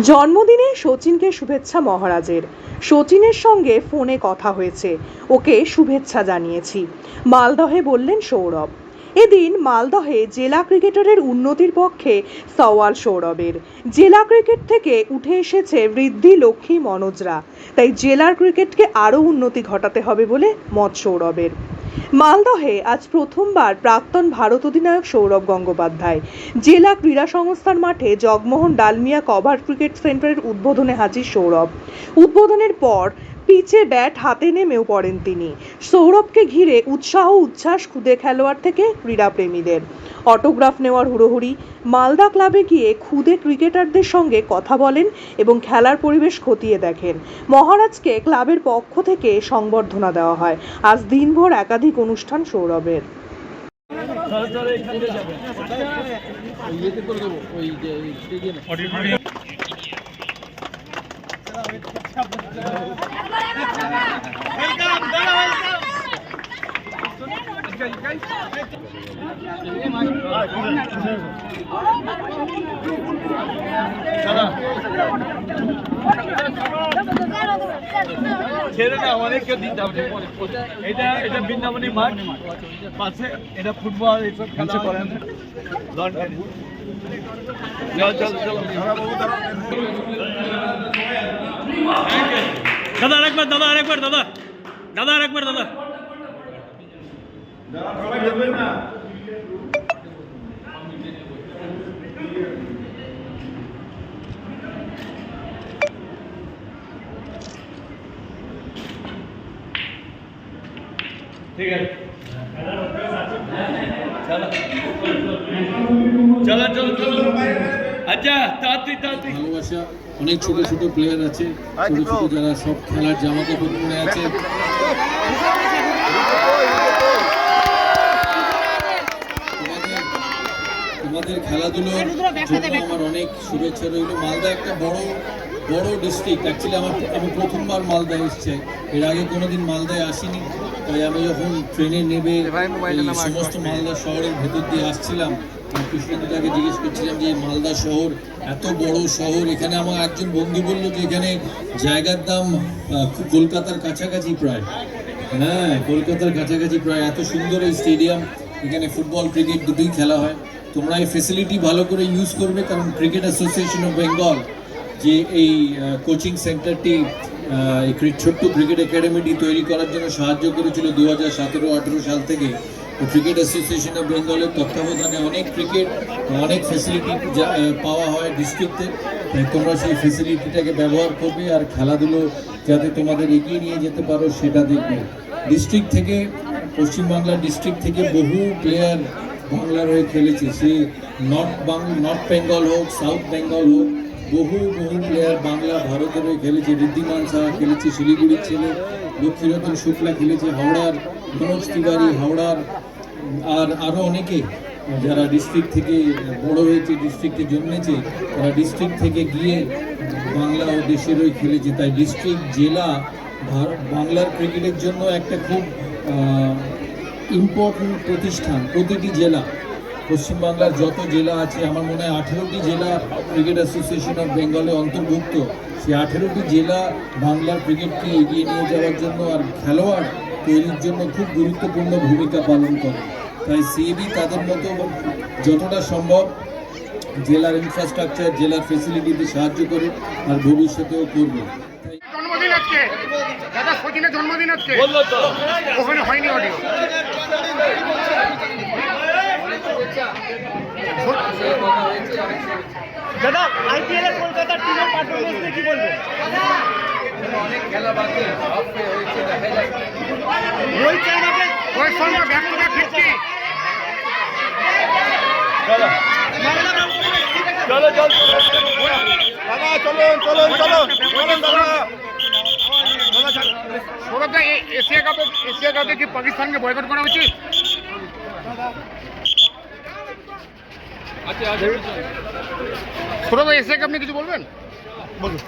জন্মদিনে সচিনকে শুভেচ্ছা মহারাজের। সচিনের সঙ্গে ফোনে কথা হয়েছে। ওকে শুভেচ্ছা জানিয়েছি। মালদহে বললেন সৌরভ। এদিন মালদহে জেলা ক্রিকেটারের উন্নতির পক্ষে সওয়াল সৌরভের। জেলা ক্রিকেট থেকে উঠে এসেছে বৃদ্ধি লক্ষ্মী মনোজরা। তাই জেলার ক্রিকেটকে আরও উন্নতি ঘটাতে হবে বলে মত সৌরভের। মালদহে আজ প্রথমবার প্রাক্তন ভারত অধিনায়ক সৌরভ গঙ্গোপাধ্যায়। জেলা ক্রীড়া সংস্থার মাঠে জগমোহন ডালমিয়া কভার ক্রিকেট সেন্টারের উদ্বোধনে হাজির সৌরভ। উদ্বোধনের পর পিচে ব্যাট হাতে নেমেও পড়েন তিনি। সৌরভকে ঘিরে উৎসাহ উচ্ছ্বাস খুদে খেলোয়াড় থেকে ক্রীড়াপ্রেমীদের। অটোগ্রাফ নেওয়ার হুড়োহুড়ি মালদা ক্লাবে গিয়ে খুদে ক্রিকেটারদের সঙ্গে কথা বলেন এবং খেলার পরিবেশ খতিয়ে দেখেন। মহারাজকে ক্লাবের পক্ষ থেকে সংবর্ধনা দেওয়া হয়। আজ দিনভর একাধিক অনুষ্ঠান সৌরভের। ওই ইয়েতে করে দেবো ওই যে স্টেডিয়ামে ছেড়ে না অনেককে দিতে হবে। এটা এটা বৃন্দাবনী মাঠ। পাশে এটা ফুটবল এইসব খেলা করেন। চল চল চল দাদা আরেকবার দাদা আরেকবার দাদা দাদা আরেকবার দাদা ঠিক আছে চলো চলো চলো চলো আচ্ছা তাড়াতাড়ি তাড়াতাড়ি ভালোবাসা অনেক ছোট ছোট প্লেয়ার আছে ছোট ছোট যারা সব খেলার জামা কাপড় পরে আছে। তোমাদের- খেলাধুলোর জন্য আমার অনেক শুভেচ্ছা রইল। মালদা একটা বড় বড় ডিস্ট্রিক্ট অ্যাকচুয়ালি আমার আমি প্রথমবার মালদায় এসছে। এর আগে কোনোদিন মালদায় আসিনি। তাই আমি যখন ট্রেনে নেবে সমস্ত মালদা শহরের ভেতর দিয়ে আসছিলাম। কৃষ্ণদাকে জিজ্ঞেস করছিলাম যে মালদা শহর, এত বড় শহর, এখানে আমার একজন বন্ধু বলল যে, এখানে জায়গার দাম কলকাতার কাছাকাছি প্রায়। হ্যাঁ কলকাতার কাছাকাছি প্রায়, এত সুন্দর এই স্টেডিয়াম। এখানে ফুটবল, ক্রিকেট দুটোই খেলা হয়। তোমরা এই ফেসিলিটি ভালো করে ইউজ করবে, কারণ ক্রিকেট অ্যাসোসিয়েশন অফ বেঙ্গল যে এই কোচিং সেন্টারটি এই ছোট্ট ক্রিকেট একাডেমিটি তৈরি করার জন্য সাহায্য করেছিল দু হাজার সতেরো সাল থেকে। ক্রিকেট অ্যাসোসিয়েশন অফ বেঙ্গলের তত্ত্বাবধানে অনেক ক্রিকেট অনেক ফেসিলিটি পাওয়া হয় ডিস্ট্রিক্টে তোমরা সেই ফেসিলিটিটাকে ব্যবহার করবে আর খেলাধুলো যাতে তোমাদের এগিয়ে নিয়ে যেতে পারো সেটা দেখবে। ডিস্ট্রিক্ট থেকে, পশ্চিমবাংলার ডিস্ট্রিক্ট থেকে বহু প্লেয়ার বাংলার হয়ে খেলেছে। সে নর্থ বাংলা নর্থ বেঙ্গল হোক সাউথ বেঙ্গল হোক বহু বহু প্লেয়ার বাংলা, ভারতের হয়ে খেলেছে, ঋদ্ধিমান সাহা খেলেছে, শিলিগুড়ির ছেলে, লক্ষ্মীরতন শুক্লা খেলেছে, হাওড়ার মনোজ তিওয়ারি, হাওড়ার, আর আরও অনেকে যারা ডিস্ট্রিক্ট থেকে বড় হয়েছে ডিস্ট্রিক্টে জন্মেছে, তারা ডিস্ট্রিক্ট থেকে গিয়ে বাংলা ও দেশের হয়ে খেলেছে। তাই ডিস্ট্রিক্ট জেলা বাংলার ক্রিকেটের জন্য একটা খুব ইম্পর্টেন্ট প্রতিষ্ঠান প্রতিটি জেলা। পশ্চিমবাংলার যত জেলা আছে আমার মনে হয় আঠেরোটি জেলা ক্রিকেট অ্যাসোসিয়েশন অফ বেঙ্গলে অন্তর্ভুক্ত। সেই আঠেরোটি জেলা বাংলার ক্রিকেটকে এগিয়ে নিয়ে যাওয়ার জন্য আর খেলোয়াড় তৈরির জন্য খুব গুরুত্বপূর্ণ ভূমিকা পালন করে। তাই সিএবি তাদের মতো যতটা সম্ভব জেলার ইনফ্রাস্ট্রাকচার জেলার ফেসিলিটিতে সাহায্য করে আর ভবিষ্যতেও করবে। তাই জন্মদিন আজকে। দাদা সচিনের জন্মদিন আজকে। ওখানে হয়নি অডিও দাদা আইপিএল এর কলকাতার টিমের পারফরমেন্স নিয়ে কি সঙ্গে ব্যাক টু ব্যাক ফিফটি চলো। চলো দাদা, চলুন চলুন চলুন চলুন, দাদা। এশিয়া কাপে এশিয়া কাপে কি পাকিস্তানকে বয়কট করা উচিত? আচ্ছা আচ্ছা আপনি এশিয়া কিছু বলবেন বলুন